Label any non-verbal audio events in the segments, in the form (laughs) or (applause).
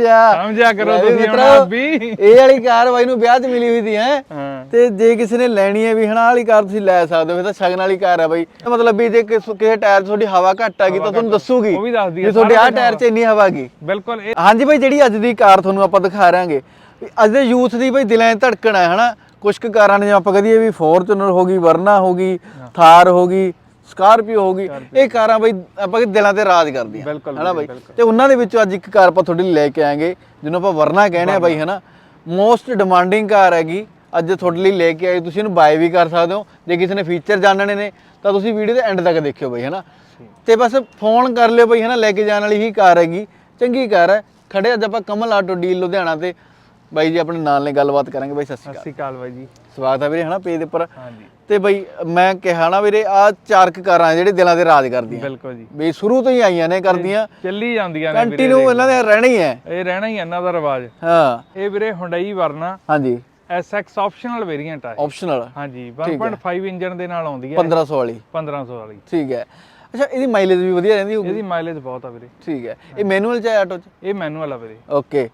ਅੱਛਾ। ਸਮਝਿਆ ਕਰੋ ਲੈ ਵੀ ਤੁਸੀਂ ਹੁਣ ਮਿੱਤਰੋ, ਆਪ ਵੀ। ਇਹ ਵਾਲੀ ਕਾਰ ਬਾਈ ਨੂੰ ਵਿਆਹ 'ਚ ਮਿਲੀ ਹੋਈ ਸੀ ਹੈ। ਹਾਂ। ਤੇ ਜੇ ਕਿਸੇ ਨੇ ਲੈਣੀ ਹੈ ਵੀ ਹਨਾ ਵਾਲੀ ਕਾਰ ਤੁਸੀਂ ਲੈ ਸਕਦੇ ਹੋ ਫਿਰ ਤਾਂ ਸ਼ਗਨ ਵਾਲੀ ਕਾਰ ਹੈ ਬਾਈ। ਮਤਲਬ ਵੀ ਜੇ ਕਿਸ- ਕਿਸੇ ਟਾਇਰ 'ਚ ਤੁਹਾਡੀ ਹਵਾ ਘੱਟ ਆ ਗਈ ਤਾਂ ਤੁਹਾਨੂੰ ਦੱਸੂਗੀ ਉਹ ਵੀ ਦੱਸਦੀ ਆ, ਵੀ ਤੁਹਾਡੇ ਸਾਰਾ ਆਹ ਟਾਇਰ 'ਚ ਇੰਨੀ ਹਵਾ ਗਈ। ਬਿਲਕੁਲ ਇਹ ਹਾਂਜੀ ਬਾਈ ਜਿਹੜੀ ਅੱਜ ਦੀ ਕਾਰ ਤੁਹਾਨੂੰ ਆਪਾਂ ਦਿਖਾ ਰਾਂਗੇ। ਅੱਜ ਦੇ ਯੂਥ ਦੀ ਬਾਈ ਦਿਲਾਂ 'ਚ ਧੜਕਣ ਹੈ ਹਨਾ। ਕੁਝ ਕੁ ਕਾਰਾਂ ਨੇ ਜਿਵੇਂ ਆਪਾਂ ਕਹਦੀਏ ਵੀ ਫੋਰਚੂਨਰ ਹੋ ਗਈ ਵਰਨਾ ਹੋ ਗਈ ਥਾਰ ਹੋ ਗਈ ਸਕਾਰਪੀਓ ਹੋ ਗਈ। ਇਹ ਕਾਰਾਂ ਬਾਈ ਆਪਾਂ ਕਿ ਦਿਲਾਂ ਤੇ ਰਾਜ ਕਰਦੀਆਂ। ਹਨਾ ਬਾਈ? ਤੇ ਉਹਨਾਂ ਦੇ ਵਿੱਚੋਂ ਅੱਜ ਇੱਕ ਕਾਰ ਆਪਾਂ ਤੁਹਾਡੇ ਲਈ ਲੈ ਕੇ ਆਏਗੇ ਜਿਹਨੂੰ ਆਪਾਂ ਵਰਨਾ ਕਹਿੰਦੇ ਆ ਬਾਈ ਹਨਾ? ਮੋਸਟ ਡਿਮਾਂਡਿੰਗ ਕਾਰ ਹੈਗੀ। ਅੱਜ ਤੁਹਾਡੇ ਲਈ ਲੈ ਕੇ ਆਏ ਤੁਸੀਂ ਇਹਨੂੰ ਬਾਏ ਵੀ ਕਰ ਸਕਦੇ ਹੋ। ਜੇ ਕਿਸੇ ਨੇ ਫੀਚਰ ਜਾਣਨੇ ਨੇ ਤਾਂ ਤੁਸੀਂ ਵੀਡੀਓ ਦੇ ਐਂਡ ਤੱਕ ਦੇਖਿਓ ਬਾਈ ਹਨਾ? ਤੇ ਬਸ ਫੋਨ ਕਰ ਲਿਓ ਬਾਈ ਹਨਾ? ਲੈ ਕੇ ਜਾਣ ਵਾਲੀ ਹੀ ਕਾਰ ਹੈਗੀ। ਚੰਗੀ ਕਾਰ ਹੈ। ਖੜੇ ਅੱਜ ਆਪਾਂ ਕਮਲ ਆਟੋ ਡੀਲ ਲੁਧਿਆਣਾ ਤੇ। ਬਾਈ ਜੀ ਆਪਣੇ ਨਾਲ ਨੇ ਗੱਲਬਾਤ ਕਰਾਂਗੇ ਬਾਈ ਸਤਿ ਸ਼੍ਰੀ ਸਤਿ ਅਕਾਲ ਸ਼੍ਰੀ ਅਕਾਲ ਬਾਈ ਜੀ। ਸਵਾਗਤ ਹੈ ਵੀਰੇ ਹਨਾ ਪੇਜ ਦੇ ਉੱਪਰ? ਹਾਂਜੀ। ਤੇ ਬਾਈ ਮੈਂ ਕਿਹਾ ਨਾ ਵੀਰੇ ਆ ਚਾਰ ਕੁ ਕਾਰਾਂ ਜਿਹੜੇ ਦਿਲਾਂ ਤੇ ਰਾਜ ਕਰਦੀਆਂ। ਬਿਲਕੁਲ ਜੀ। ਵੀ ਸ਼ੁਰੂ ਤੋਂ ਹੀ ਆਈਆਂ ਨੇ ਕਰਦੀਆਂ। ਚੱਲੀ ਜਾਂਦੀਆਂ ਨੇ ਵੀਰੇ ਕੰਟੀਨਿਊ ਇਹਨਾਂ ਦੇ ਰਹਿਣਾ ਹੀ ਹੈ। ਇਹ ਰਹਿਣਾ ਹੀ ਇਹਨਾਂ ਦਾ ਰਿਵਾਜ। ਹਾਂ। ਇਹ ਵੀਰੇ ਹੁੰਡਈ ਵਰਨਾ। ਹਾਂਜੀ। SX ਆਪਸ਼ਨਲ ਵੇਰੀਐਂਟ ਆ ਇਹ। ਆਪਸ਼ਨਲ ਹਾਂਜੀ 1.5 ਇੰਜਨ ਦੇ ਨਾਲ ਆਉਂਦੀ ਹੈ। 1500 ਵਾਲੀ। 1500 ਵਾਲੀ। ਠੀਕ ਹੈ। ਅੱਛਾ ਇਹਦੀ ਮਾਈਲੇਜ ਵੀ ਵਧੀਆ ਰਹਿੰਦੀ ਹੋਊਗੀ? ਇਹਦੀ ਮਾਈਲੇਜ ਬਹੁਤ ਆ ਵੀਰੇ। ਠੀਕ ਹੈ। ਇਹ ਮੈਨੂਅਲ ਚ ਹੈ ਆਟੋ ਚ? ਇਹ ਮੈਨੂਅਲ ਆ ਵੀਰੇ। ਓਕੇ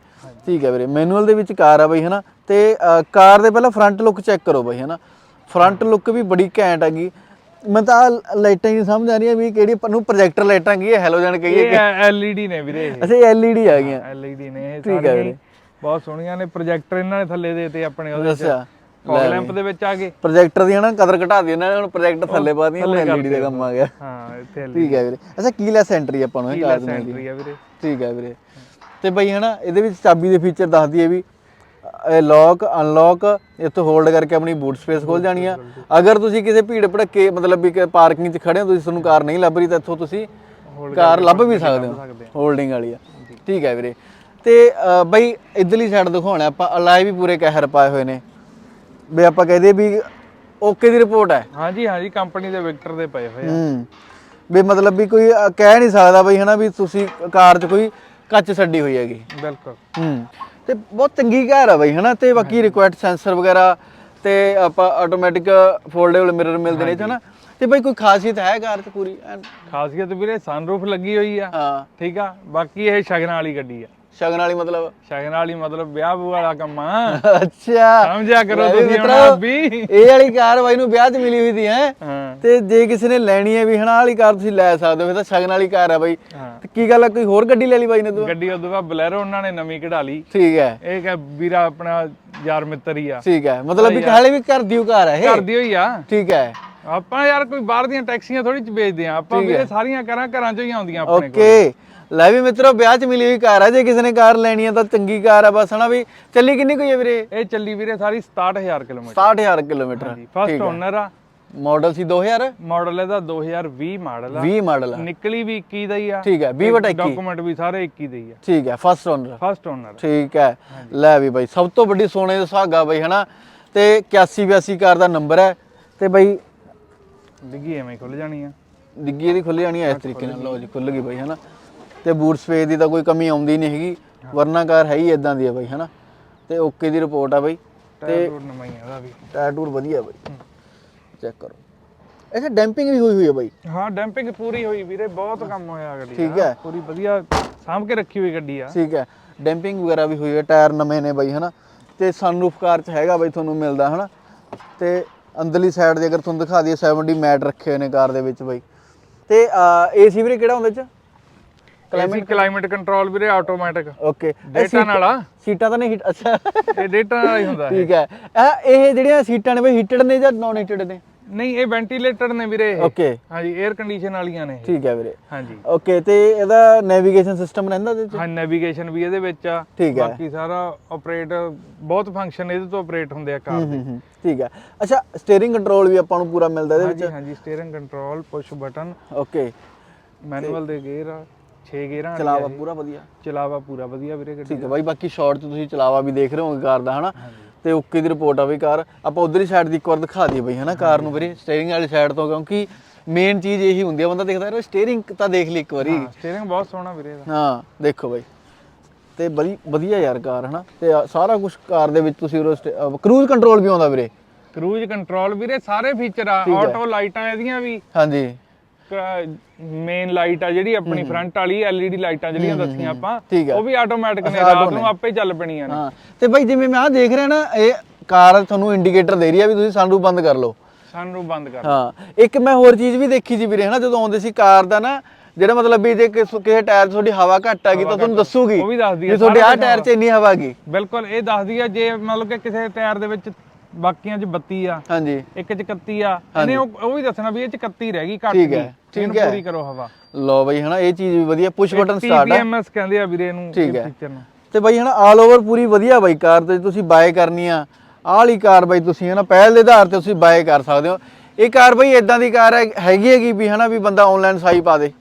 ਠੀਕ ਹੈ ਵੀਰੇ। ਮੈਨੂਅਲ ਦੇ ਵਿੱਚ ਕਾਰ ਆ ਬਈ ਹਨਾ? ਤੇ ਕਾਰ ਦੇ ਪਹਿਲਾਂ ਫਰੰਟ ਲੁੱਕ ਚੈੱਕ ਕਰੋ ਬਈ ਹਨਾ? ਫਰੰਟ ਲੁੱਕ ਵੀ ਬੜੀ ਘੈਂਟ ਹੈਗੀ। ਮੈਂ ਤਾਂ ਲਾਈਟਾਂ ਹੀ ਸਮਝ ਆ ਰਹੀਆਂ ਵੀ ਕਿਹੜੀ ਨੂੰ ਪ੍ਰੋਜੈਕਟਰ ਲਾਈਟਾਂ ਕੀ ਹੈ? ਹੈਲੋਜਨ ਕਹੀਏ ਇਹ LED ਨੇ ਵੀਰੇ ਅੱਛਾ LED ਆ ਗਈਆਂ। LED ਨੇ ਇਹ ਸਾਰੀਆਂ ਬਹੁਤ ਸੋਹਣੀਆਂ ਨੇ ਪ੍ਰੋਜੈਕਟਰ ਇਹਨਾਂ ਨੇ ਥੱਲੇ ਦੇ ਤੇ ਆਪਣੇ ਉਹਦੇ ਅੱਛਾ। ਫੋਗ ਲੈਂਪ ਦੇ ਵਿੱਚ ਆ ਗਏ। ਪ੍ਰੋਜੈਕਟਰ ਦੀ ਹਨਾ ਕਦਰ ਘਟਾ ਦੀ ਇਹਨਾਂ ਨੇ ਹੁਣ ਪ੍ਰੋਜੈਕਟਰ ਥੱਲੇ ਪਾ ਦੀਆਂ LED ਦਾ ਕੰਮ ਆ ਗਿਆ। ਹਾਂ ਇੱਥੇ ਠੀਕ ਹੈ ਵੀਰੇ। ਅੱਛਾ ਕੀਲੈਸ ਐਂਟਰੀ ਆਪਾਂ ਨੂੰ ਇਹ ਕਾਰ ਦੀ ਸੈਂਟਰੀ ਆ ਵੀਰੇ। ਠੀਕ ਹੈ ਵੀਰੇ। ਤੇ ਬਈ ਹਨਾ ਇਹਦੇ ਵਿੱਚ ਚਾਬੀ ਦੇ ਫੀਚਰ ਦੱਸ ਦਈਏ ਵੀ ਇਹ ਲੌਕ ਅਨਲੌਕ ਇੱਥੋਂ ਹੋਲਡ ਕਰਕੇ ਆਪਣੀ ਬੂਟ ਸਪੇਸ ਖੋਲ ਜਾਣੀ ਆ। ਅਗਰ ਤੁਸੀਂ ਕਿਸੇ ਭੀੜ ਭੜੱਕੇ ਮਤਲਬ ਵੀ ਪਾਰਕਿੰਗ 'ਚ ਖੜੇ ਹੋ ਤੁਸੀਂ ਤੁਹਾਨੂੰ ਕਾਰ ਨਹੀਂ ਲੱਭ ਰਹੀ ਤਾਂ ਇੱਥੋਂ ਤੁਸੀਂ ਕਾਰ ਲੱਭ ਵੀ ਸਕਦੇ ਹੋ। ਹੋਲਡਿੰਗ ਵਾਲੀ ਆ। ਠੀਕ ਹੈ ਵੀਰੇ। ਤੇ ਬਈ ਇਧਰਲੀ ਸਾਈਡ ਦਿਖਾਉਣਾ ਆਪਾਂ ਅਲਾਈ ਵੀ ਪੂਰੇ ਕਹਿਰ ਪਾਏ ਹੋਏ ਨੇ। ਵੀ ਆਪਾਂ ਕਹਦੇ ਵੀ ਓਕੇ ਦੀ ਰਿਪੋਰਟ ਹੈ। ਹਾਂਜੀ ਹਾਂਜੀ ਕੰਪਨੀ ਦੇ ਵਿਕਟਰ ਦੇ ਪਏ ਹੋਏ ਆ। ਹੂੰ। ਵੀ ਮਤਲਬ ਵੀ ਕੋਈ ਅ, ਕਹਿ ਨਹੀਂ ਸਕਦਾ ਬਈ ਹਨਾ ਵੀ ਤੁਸੀਂ ਕਾਰ 'ਚ ਕੋਈ ਕੱਚ ਛੱਡੀ ਹੋਈ ਹੈਗੀ। ਬਿਲਕੁਲ। ਹੂੰ। ਤੇ ਬਹੁਤ ਚੰਗੀ ਕਾਰ ਆ ਬਈ ਹਨਾ ਤੇ ਬਾਕੀ ਰਿਕੁਆਇਰਡ ਸੈਂਸਰ ਵਗੈਰਾ ਤੇ ਆਪਾਂ ਆਟੋਮੈਟਿਕ ਫੋਲਡੇਬਲ ਮਿਰਰ ਮਿਲਦੇ ਨੇ ਇਹ 'ਚ ਹਨਾ। ਤੇ ਬਈ ਕੋਈ ਖਾਸੀਅਤ ਹੈ ਕਾਰ 'ਚ ਪੂਰੀ? ਐਨ? ਖਾਸੀਅਤ ਵੀਰੇ ਸਨਰੂਫ ਲੱਗੀ ਹੋਈ ਆ। ਹਾਂ। ਠੀਕ ਆ ਬਾਕੀ ਇਹ ਸ਼ਗਨ ਵਾਲੀ ਗੱਡੀ ਆ। ਸ਼ਗਨ ਵਾਲੀ ਮਤਲਬ? ਸ਼ਗਨ ਵਾਲੀ ਮਤਲਬ ਵਿਆਹ ਵੂ ਵਾਲਾ ਕੰਮ ਆ। ਅੱਛਾ। ਸਮਝਿਆ ਕਰੋ ਲੈ ਵੀ ਤੁਸੀਂ ਹੁਣ ਮਿੱਤਰੋ, ਵੀ। ਇਹ ਵਾਲੀ ਕਾਰ ਬਾਈ ਨੂੰ ਵਿਆਹ 'ਚ ਮਿਲੀ ਹੋਈ ਸੀ ਹੈ? ਹਾਂ। ਤੇ ਜੇ ਕਿਸੇ ਨੇ ਲੈਣੀ ਹੈ ਵੀ ਹਨਾ ਵਾਲੀ ਕਾਰ ਤੁਸੀਂ ਲੈ ਸਕਦੇ ਹੋ ਫਿਰ ਤਾਂ ਸ਼ਗਨ ਵਾਲੀ ਕਾਰ ਆ ਬਾਈ। ਹਾਂ। ਤੇ ਕੀ ਗੱਲ ਆ ਕੋਈ ਹੋਰ ਗੱਡੀ ਲੈ ਲਈ ਬਾਈ ਨੇ ਤੂੰ? ਗੱਡੀ ਉਦੋਂ ਬਾਅਦ ਬਲੈਰੋ ਉਹਨਾਂ ਨੇ ਨਵੀਂ ਕਢਾ ਲਈ। ਠੀਕ ਹੈ। ਇਹ ਕਿ ਵੀਰਾ ਆਪਣਾ ਯਾਰ ਮਿੱਤਰ ਹੀ ਆ। ਠੀਕ ਹੈ। ਮਤਲਬ ਵੀ ਹਾਲੇ ਵੀ ਘਰ ਦੀ ਓ ਕਾਰ ਹੈ ਇਹ? ਕਰਦੀ ਹੋਈ ਆ। ਠੀਕ ਹੈ। ਆਪਾਂ ਯਾਰ ਕੋਈ ਬਾਹਰ ਦੀਆਂ ਟੈਕਸੀਆਂ ਥੋੜੀ ਚ ਵੇਚਦੇ ਆ ਆਪਾਂ ਵੀਰੇ ਸਾਰੀਆਂ ਕਰਾਂ ਘਰਾਂ ਚੋਂ ਹੀ ਆਉਂਦੀਆਂ ਆਪਣੇ ਕੋਲ। ਓਕੇ ਲੈ ਵੀ ਮਿੱਤਰੋ ਵਿਆਹ 'ਚ ਮਿਲੀ ਹੋਈ ਕਾਰ ਹੈ ਜੇ ਕਿਸੇ ਨੇ ਕਾਰ ਲੈਣੀ ਹੈ ਤਾਂ ਚੰਗੀ ਕਾਰ ਹੈ ਬਸ ਹਨਾ ਵੀ ਚੱਲੀ ਕਿੰਨੀ ਕੋਈ ਹੈ ਵੀਰੇ? ਇਹ ਚੱਲੀ ਵੀਰੇ ਸਾਰੀ 67000 ਕਿਲੋਮੀਟਰ। 60000 ਕਿਲੋਮੀਟਰ। ਫਸਟ ਓਨਰ ਆ। ਮਾਡਲ ਸੀ 2000 ਮਾਡਲ ਇਹਦਾ 2020 ਮਾਡਲ ਆ। 20 ਮਾਡਲ ਆ। ਨਿਕਲੀ ਵੀ 21 ਦਾ ਹੀ ਆ। ਠੀਕ ਹੈ 20 ਬਟਾ 21 ਡਾਕੂਮੈਂਟ ਵੀ ਸਾਰੇ 21 ਦੇ ਹੀ ਆ। ਠੀਕ ਹੈ ਫਸਟ ਓਨਰ ਫਸਟ ਓਨਰ ਠੀਕ ਹੈ ਲੈ ਵੀ ਬਾਈ ਸਭ ਤੋਂ ਵੱਡੀ ਸੋਨੇ ਦਾ ਸੁਹਾਗਾ ਬਾਈ ਹਨਾ? ਤੇ 81 82 ਕਾਰ ਦਾ ਨੰਬਰ ਹੈ ਤੇ ਬਾਈ ਡਿੱਗੀ ਐਵੇਂ ਖੁੱਲ ਜਾਣੀ ਆ। ਡਿੱਗੀ ਇਹਦੀ ਖੁੱਲ ਜਾਣੀ ਹੈ ਇਸ ਤਰੀਕੇ ਨਾਲ। ਲਓ ਜੀ ਖੁੱਲ ਗਈ ਬਾਈ ਹਨਾ? ਤੇ ਬੂਟ ਸਪੇਸ ਦੀ ਤਾਂ ਕੋਈ ਕਮੀ ਆਉਂਦੀ ਨਹੀਂ ਹੈਗੀ ਵਰਨਾ ਕਾਰ ਹੈ ਹੀ ਇਦਾਂ ਦੀ ਹੈ ਬਾਈ ਹਨਾ? ਤੇ ਓਕੇ ਦੀ ਰਿਪੋਰਟ ਆ ਬਾਈ। ਟਾਇਰ ਟੂਰ ਨਵਾਂ ਹੀ ਆ ਇਹਦਾ ਵੀ। ਟਾਇਰ ਟੂਰ ਵਧੀਆ ਬਾਈ। ਚੈੱਕ ਕਰੋ। ਅੱਛਾ ਡੈਂਪਿੰਗ ਵੀ ਹੋਈ ਹੋਈ ਹੈ ਬਾਈ? ਹਾਂ ਡੈਂਪਿੰਗ ਪੂਰੀ ਹੋਈ ਵੀਰੇ ਬਹੁਤ ਕੰਮ ਹੋਇਆ ਗੱਡੀ ਠੀਕ। ਹੈ। ਪੂਰੀ ਵਧੀਆ ਸਾਂਭ ਕੇ ਰੱਖੀ ਹੋਈ ਗੱਡੀ ਆ। ਠੀਕ ਹੈ। ਡੈਂਪਿੰਗ ਵਗੈਰਾ ਵੀ ਹੋਈ ਹੈ ਟਾਇਰ ਨਵੇਂ ਨੇ ਬਾਈ ਹਨਾ? ਤੇ ਸਨਰੂਫ ਕਾਰ ਚ ਹੈਗਾ ਬਾਈ ਤੁਹਾਨੂੰ ਮਿਲਦਾ ਹਨਾ? ਤੇ ਅੰਦਰਲੀ ਸਾਈਡ ਦੇ ਅਗਰ ਤੁਹਾਨੂੰ ਦਿਖਾ ਦਈਏ 70 ਮੈਟ ਰੱਖੇ ਹੋਏ ਨੇ ਕਾਰ ਦੇ ਵਿੱਚ ਬਾਈ। ਤੇ ਏਸੀ ਵੀਰੇ ਕਿਹੜਾ ਹੁੰਦਾ ਚ? ਕਲਾਈਮੇਟ ਕਲਾਈਮੇਟ ਕੰਟਰੋਲ ਵੀਰੇ ਆਟੋਮੈਟਿਕ ਓਕੇ ਡੇਟਾ ਨਾਲ ਆ। ਸੀਟਾਂ ਤਾਂ ਨਹੀਂ ਹੀਟ ਅੱਛਾ। ਇਹ ਡੇਟਾ ਨਾਲ ਹੀ ਹੁੰਦਾ। ਠੀਕ ਹੈ। ਇਹ ਇਹ ਜਿਹੜੀਆਂ ਸੀਟਾਂ ਨੇ ਬਾਈ ਹੀਟਡ ਨੇ ਜਾਂ ਨਾਨ ਹੀਟਡ ਨੇ? ਨਹੀਂ ਇਹ ਵੈਂਟੀਲੇਟਰ ਨੇ ਵੀਰੇ। ਓਕੇ ਹਾਂਜੀ 에ਅਰ ਕੰਡੀਸ਼ਨ ਵਾਲੀਆਂ ਨੇ। ਠੀਕ ਹੈ ਵੀਰੇ। ਹਾਂਜੀ। ਓਕੇ ਤੇ ਇਹਦਾ ਨੈਵੀਗੇਸ਼ਨ ਸਿਸਟਮ ਰਹਿੰਦਾ ਇਹਦੇ ਹਾਂ ਨੈਵੀਗੇਸ਼ਨ ਵੀ ਇਹਦੇ ਵਿੱਚ ਆ। ਬਾਕੀ ਸਾਰਾ ਆਪਰੇਟ ਬਹੁਤ ਫੰਕਸ਼ਨ ਇਹਦੇ ਤੋਂ ਆਪਰੇਟ ਹੁੰਦੇ ਆ ਕਾਰ ਦੇ। ਠੀਕ ਹੈ। ਅੱਛਾ ਸਟੀਅਰਿੰਗ ਕੰਟਰੋਲ ਵੀ ਆਪਾਂ ਨੂੰ ਪੂਰਾ ਮਿਲਦਾ ਇਹਦੇ ਵਿੱਚ? ਹਾਂਜੀ steering control push button okay manual ਦੇ ਗੇਅਰ ਆ। 6 ਗੇਅਰਾਂ ਵਾਲੀ ਚਲਾਵਾ। ਪੂਰਾ ਵਧੀਆ। ਚਲਾਵਾ ਪੂਰਾ ਵਧੀਆ ਵੀਰੇ ਗੱਡੀ ਠੀਕ ਹੈ ਬਾਈ ਬਾਕੀ ਸ਼ਾਰਟ 'ਚ ਤੁਸੀਂ ਚਲਾਵਾ ਵੀ ਦੇਖ ਰਹੇ ਹੋਗੇ ਕਾਰ ਦਾ ਹਨਾ? ਤੇ ਓਕੇ ਦੀ ਰਿਪੋਰਟ ਆ ਬਈ ਕਾਰ। ਆਪਾਂ ਉਧਰਲੀ ਸਾਈਡ ਦੀ ਇੱਕ ਵਾਰ ਦਿਖਾ ਦਈਏ ਬਈ ਹਨਾ ਕਾਰ ਨੂੰ ਵੀਰੇ ਸਟੀਅਰਿੰਗ ਵਾਲੀ ਸਾਈਡ ਤੋਂ ਕਿਉਂਕਿ ਮੇਨ ਚੀਜ਼ ਇਹੀ ਹੁੰਦੀ ਆ ਬੰਦਾ ਦੇਖਦਾ ਯਾਰ ਸਟੀਅਰਿੰਗ ਤਾਂ ਦੇਖ ਲਈ ਇੱਕ ਵਾਰੀ। ਸਟੀਅਰਿੰਗ ਬਹੁਤ ਸੋਹਣਾ ਵੀਰੇ ਇਹਦਾ। ਹਾਂ ਦੇਖੋ ਬਾਈ। ਤੇ ਬੜੀ ਵਧੀਆ ਯਾਰ ਕਾਰ ਹਨਾ? ਤੇ ਆ ਸਾਰਾ ਕੁਝ ਕਾਰ ਦੇ ਵਿੱਚ ਤੁਸੀਂ ਕਰੂਜ਼ ਕੰਟਰੋਲ ਵੀ ਆਉਂਦਾ ਵੀਰੇ। ਕਰੂਜ਼ ਕੰਟਰੋਲ ਵੀਰੇ ਸਾਰੇ ਫੀਚਰ ਆ ਆਟੋ ਲਾਈਟਾਂ ਇਹਦੀਆਂ ਵੀ। ਹਾਂਜੀ। ਮੇਨ ਲਾਈਟ ਆ ਜਿਹੜੀ ਆਪਣੀ ਫਰੰਟ ਵਾਲੀ LED ਲਾਈਟਾਂ ਜਿਹੜੀਆਂ ਦੱਸੀਆਂ ਆਪਾਂ। ਉਹ ਵੀ ਆਟੋਮੈਟਿਕ ਨੇ ਰਾਤ ਨੂੰ। ਆਪੇ ਹੀ ਚੱਲ ਪੈਣੀਆਂ ਨੇ। ਹਾਂ ਤੇ ਬਾਈ ਜਿਵੇਂ ਮੈਂ ਆ ਦੇਖ ਰਿਹਾ ਨਾ ਇਹ ਕਾਰ ਤੁਹਾਨੂੰ ਇੰਡੀਕੇਟਰ ਦੇ ਰਹੀ ਆ ਵੀ ਤੁਸੀਂ ਸਨਰੂਫ ਬੰਦ ਕਰ ਲਓ। ਸਾਨੂੰ ਬੰਦ ਕਰ ਹਾਂ ਇੱਕ ਮੈਂ ਹੋਰ ਚੀਜ਼ ਵੀ ਦੇਖੀ ਸੀ ਵੀਰੇ ਹਨਾ ਜਦੋਂ ਆਉਂਦੇ ਸੀ ਕਾਰ ਦਾ ਨਾ ਜਿਹੜਾ ਮਤਲਬ ਵੀ ਜੇ ਕਿਸ- ਟਾਇਰ 'ਚ ਤੁਹਾਡੀ ਹਵਾ ਘੱਟ ਆ ਗਈ ਤਾਂ ਤੁਹਾਨੂੰ ਦੱਸੂਗੀ ਉਹ ਵੀ ਦੱਸਦੀ ਵੀ ਤੁਹਾਡੇ ਆ ਟਾਇਰ 'ਚ ਇੰਨੀ ਹਵਾ ਗਈ। ਬਿਲਕੁਲ ਇਹ ਦੱਸਦੀ ਆ ਜੇ ਮਤਲਬ ਕਿ ਕਿਸੇ ਟਾਇਰ ਦੇ ਵਿੱਚ ਬਾਕੀਆਂ 'ਚ 32 ਆ ਹਾਂਜੀ। ਇੱਕ 'ਚ 31 ਆ ਇਹਨੇ ਉਹ ਉਹ ਵੀ ਦੱਸਣਾ ਵੀ ਇਹ 'ਚ 31 ਰਹਿ ਗਈ ਘੱਟ ਠੀਕ ਹੈ, ਠੀਕ ਹੈ। ਪੂਰੀ ਕਰੋ ਹਵਾ। ਲਓ ਬਾਈ ਹਨਾ ਇਹ ਚੀਜ਼ ਵੀ ਵਧੀਆ। ਪੁਸ਼ ਬਟਨ ਸਟਾਰਟ ਆ। TPMS ਕਹਿੰਦੇ ਆ ਵੀਰੇ ਹੈ। ਫੀਚਰ ਨੂੰ। ਤੇ ਬਾਈ ਹਨਾ ਆਲ ਓਵਰ ਪੂਰੀ ਵਧੀਆ ਬਾਈ ਕਾਰ ਤੇ ਤੁਸੀਂ ਬਾਏ ਕਰਨੀ ਆ। ਆਹ ਵਾਲੀ ਕਾਰ ਬਾਈ ਤੁਸੀਂ ਹਨਾ ਪਹਿਲ ਦੇ ਆਧਾਰ ਤੇ ਤੁਸੀਂ ਬਾਏ ਕਰ ਸਕਦੇ ਹੋ। ਇਹ ਕਾਰ ਬਾਈ ਇਦਾਂ ਦੀ ਕਾਰ ਹੈ- ਹੈਗੀ ਹੈਗੀ ਵੀ ਹਨਾ ਵੀ ਬੰਦਾ ਆਨਲਾਈਨ ਸਾਈ ਪਾ ਦੇ।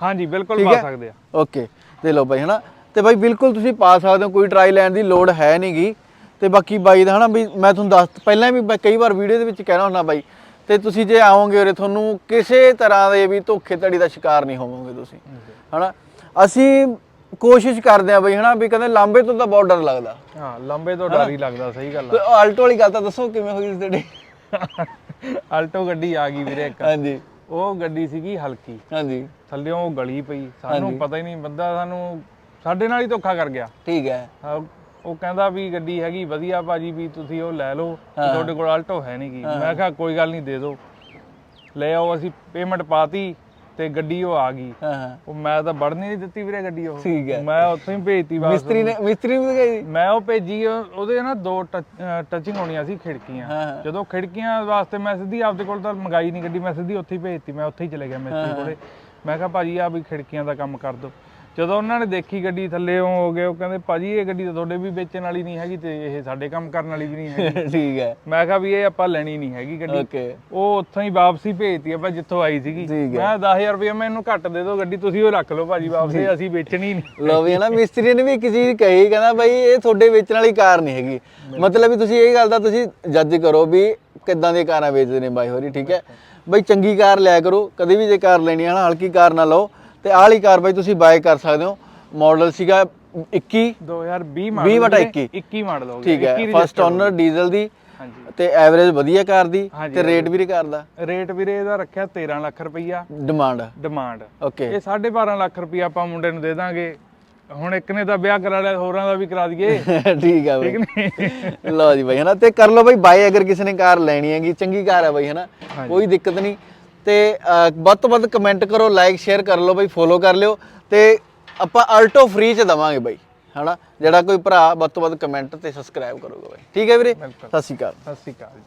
ਹਾਂਜੀ ਬਿਲਕੁਲ ਪਾ ਹੈ? ਸਕਦੇ ਆ। ਓਕੇ ਤੇ ਲਓ ਬਾਈ ਹਨਾ ਤੇ ਬਾਈ ਬਿਲਕੁਲ ਤੁਸੀਂ ਪਾ ਸਕਦੇ ਹੋ ਕੋਈ ਟਰਾਈ ਲੈਣ ਦੀ ਲੋੜ ਹੈ ਨਹੀਂਗੀ ਤੇ ਬਾਕੀ ਬਾਈ ਦਾ ਹਨਾ ਵੀ ਮੈਂ ਤੁਹਾਨੂੰ ਦੱਸ ਪਹਿਲਾਂ ਵੀ ਮੈਂ ਕਈ ਵਾਰ ਵੀਡੀਓ ਦੇ ਵਿੱਚ ਕਹਿਣਾ ਹੁੰਦਾ ਬਾਈ ਤੇ ਤੁਸੀਂ ਜੇ ਆਓਗੇ ਉਰੇ ਤੁਹਾਨੂੰ ਕਿਸੇ ਤਰ੍ਹਾਂ ਦੇ ਵੀ ਧੋਖੇ ਧੜੀ ਦਾ ਸ਼ਿਕਾਰ ਨਹੀਂ ਹੋਵੋਗੇ ਤੁਸੀਂ ਹਨਾ? ਅਸੀਂ ਕੋਸ਼ਿਸ਼ ਕਰਦੇ ਆ ਬਈ ਹਨਾ ਵੀ ਕਹਿੰਦੇ ਲਾਂਬੇ ਤੋਂ ਤਾਂ ਬਹੁਤ ਡਰ ਲੱਗਦਾ। ਹਾਂ ਲੰਬੇ ਤੋਂ ਡਰ ਹੀ ਲੱਗਦਾ ਸਹੀ ਗੱਲ ਤੇ ਆਲਟੋ ਵਾਲੀ ਗੱਲ ਤਾਂ ਦੱਸੋ ਕਿਵੇਂ ਹੋਈ ਸੀ ਤੁਹਾਡੀ ਆ ਆਲਟੋ ਗੱਡੀ ਆ ਗਈ ਵੀਰੇ ਇੱਕ। ਹਾਂਜੀ। ਉਹ ਗੱਡੀ ਸੀਗੀ ਹਲਕੀ। ਹਾਂਜੀ। ਥੱਲਿਓਂ ਉਹ ਗਲੀ ਪਈ। ਸਾਨੂੰ ਪਤਾ ਹੀ ਨਹੀਂ ਬੰਦਾ ਸਾਨੂੰ ਸਾਡੇ ਨਾਲ ਹੀ ਧੋਖਾ ਕਰ ਗਿਆ। ਠੀਕ ਹਾਂ, ਉਹ ਕਹਿੰਦਾ ਵੀ ਗੱਡੀ ਹੈਗੀ ਵਧੀਆ ਭਾਜੀ ਵੀ ਤੁਸੀਂ ਉਹ ਲੈ ਲਓ ਤੁਹਾਡੇ ਕੋਲ ਆਲਟੋ ਹੈ ਨਹੀਂ ਗੀ। ਮੈਂ ਕਿਹਾ ਕੋਈ ਗੱਲ ਨਹੀਂ ਦੇ ਦਿਓ। ਲੈ ਆਓ ਅਸੀਂ ਪੇਮੈਂਟ ਪਾਤੀ ਤੇ ਗੱਡੀ ਉਹ ਆ ਗਈ। ਉਹ ਮੈਂ ਤਾਂ ਵੜਨ ਨਹੀਂ ਦਿੱਤੀ ਵੀਰੇ ਗੱਡੀ ਉਹ। ਠੀਕ ਹੈ। ਮੈਂ ਉੱਥੋਂ ਹੀ ਭੇਜਤੀ ਬਸ। ਮਿਸਤਰੀ ਨੇ ਮਿਸਤਰੀ ਨੂੰ ਵੀ ਗਈ ਮੈਂ ਉਹ ਭੇਜੀ ਉਹ- ਉਹਦੇ ਨਾ ਦੋ ਟੱਚਿੰਗ ਹੋਣੀਆਂ ਸੀ ਖਿੜਕੀਆਂ। ਜਦੋਂ ਖਿੜਕੀਆਂ ਵਾਸਤੇ ਮੈਂ ਸਿੱਧੀ ਆਪਦੇ ਕੋਲ ਤਾਂ ਮੰਗਾਈ ਨਹੀਂ ਗੱਡੀ ਮੈਂ ਸਿੱਧੀ ਉੱਥੇ ਹੀ ਭੇਜਤੀ। ਮੈਂ ਉੱਥੇ ਹੀ ਚਲੇ ਗਿਆ ਮਿਸਤਰੀ ਕੋਲੇ। ਮੈਂ ਕਿਹਾ ਭਾਜੀ ਆ ਵੀ ਖਿੜਕੀਆਂ ਦਾ ਕੰਮ ਕਰ ਦਿਓ। ਜਦੋਂ ਉਹਨਾਂ ਨੇ ਦੇਖੀ ਗੱਡੀ ਥੱਲੇ ਉਹ ਹੋ ਗਏ ਉਹ ਕਹਿੰਦੇ ਭਾਜੀ ਇਹ ਗੱਡੀ ਤਾਂ ਤੁਹਾਡੇ ਵੀ ਵੇਚਣ ਵਾਲੀ ਨਹੀਂ ਹੈਗੀ ਤੇ ਇਹ ਸਾਡੇ ਕੰਮ ਕਰਨ ਵਾਲੀ ਵੀ ਨਹੀਂ ਹੈਗੀ। (laughs) ਠੀਕ ਹੈ। ਮੈਂ ਕਿਹਾ ਵੀ ਇਹ ਆਪਾਂ ਲੈਣੀ ਨਹੀਂ ਹੈਗੀ ਗੱਡੀ। ਓਕੇ। ਉਹ ਉੱਥੋਂ ਹੀ ਵਾਪਸੀ ਭੇਜਤੀ ਆਪਾਂ ਜਿੱਥੋਂ ਆਈ ਸੀਗੀ। ਮੈਂ 10000 ਰੁਪਏ ਮੈਨੂੰ ਘੱਟ ਦੇ ਦਿਓ ਗੱਡੀ ਤੁਸੀਂ ਉਹ ਰੱਖ ਲਓ ਭਾਜੀ ਵਾਪਸੀ ਅਸੀਂ ਵੇਚਣੀ ਨਹੀਂ ਲੋ ਵੀ ਹੈ ਨਾ ਮਿਸਤਰੀ ਨੇ ਵੀ ਇੱਕ ਚੀਜ਼ ਕਹੀ ਕਹਿੰਦਾ ਬਾਈ ਇਹ ਤੁਹਾਡੇ ਵੇਚਣ ਵਾਲੀ ਕਾਰ ਨਹੀਂ ਹੈਗੀ। ਮਤਲਬ ਵੀ ਤੁਸੀਂ ਇਹ ਗੱਲ ਦਾ ਤੁਸੀਂ ਜੱਜ ਕਰੋ ਵੀ ਕਿੱਦਾਂ ਦੀਆਂ ਕਾਰਾਂ ਵੇਚਦੇ ਨੇ ਬਾਈ ਹੋਰੀ ਠੀਕ ਹੈ। ਬਾਈ ਚੰਗੀ ਕਾਰ ਲਿਆ ਕਰੋ ਕਦੇ ਵੀ ਜੇ ਕਾਰ ਲੈਣੀ ਹੈ ਨਾ ਹਲਕੀ ਕਾਰ ਨਾ ਲਓ। ਤੇ ਆਹ ਵਾਲੀ ਕਾਰ ਬਾਈ ਤੁਸੀਂ ਬਾਏ ਕਰ ਸਕਦੇ ਹੋ। ਮਾਡਲ ਸੀਗਾ 21 2020 ਵੀਹ ਮਾਡਲ ਵਟਾ ਵੀਰੇ, 21 21 ਮਾਡਲ ਹੋ ਗਿਆ ਠੀਕ ਹੈ 21 ਫਸਟ ਓਨਰ ਡੀਜ਼ਲ ਦੀ ਹਾਂਜੀ। ਤੇ ਐਵਰੇਜ ਵਧੀਆ ਕਾਰ ਦੀ ਤੇ ਰੇਟ ਵੀ ਕਾਰ ਦਾ? ਰੇਟ ਵੀਰੇ ਇਹਦਾ ਰੱਖਿਆ 13 ਲੱਖ ਰੁਪਈਆ। ਡਿਮਾਂਡ ਡਿਮਾਂਡ ਓਕੇ ਇਹ 12.5 ਲੱਖ ਰੁਪਈਆ ਆਪਾਂ ਮੁੰਡੇ ਨੂੰ ਦੇ ਦਾਂਗੇ। ਹੁਣ ਇੱਕ ਨੇ ਤਾਂ ਵਿਆਹ ਕਰਾ ਲਿਆ ਹੋਰਾਂ ਦਾ ਵੀ ਕਰਾ ਦਈਏ। (laughs) ਠੀਕ ਹੈ ਬਾਈ। ਠੀਕ ਨੇ ਲਓ ਜੀ ਬਾਈ ਹਨਾ ਤੇ ਕਰ ਲਓ ਬਾਈ ਬਾਈ ਅਗਰ ਕਿਸੇ ਨੇ ਕਾਰ ਲੈਣੀ ਹੈਗੀ ਚੰਗੀ ਕਾਰ ਹੈ ਬਾਈ ਹਨਾ। ਕੋਈ ਦਿੱਕਤ ਨਹੀਂ। ਤੇ ਵੱਧ ਤੋਂ ਵੱਧ ਕਮੈਂਟ ਕਰੋ ਲਾਈਕ ਸ਼ੇਅਰ ਕਰ ਲਓ ਬਾਈ ਫੋਲੋ ਕਰ ਲਿਓ ਤੇ ਆਪਾਂ ਅਲਟੋ ਫ੍ਰੀ ਚ ਦਵਾਂਗੇ ਬਾਈ ਹਨਾ? ਜਿਹੜਾ ਕੋਈ ਭਰਾ ਵੱਧ ਤੋਂ ਵੱਧ ਕਮੈਂਟ ਤੇ ਸਬਸਕ੍ਰਾਈਬ ਕਰੂਗਾ ਬਾਈ। ਠੀਕ ਹੈ ਵੀਰੇ? ਸਤਿ ਸ਼੍ਰੀ ਅਕਾਲ। ਸਤਿ ਸ਼੍ਰੀ ਅਕਾਲ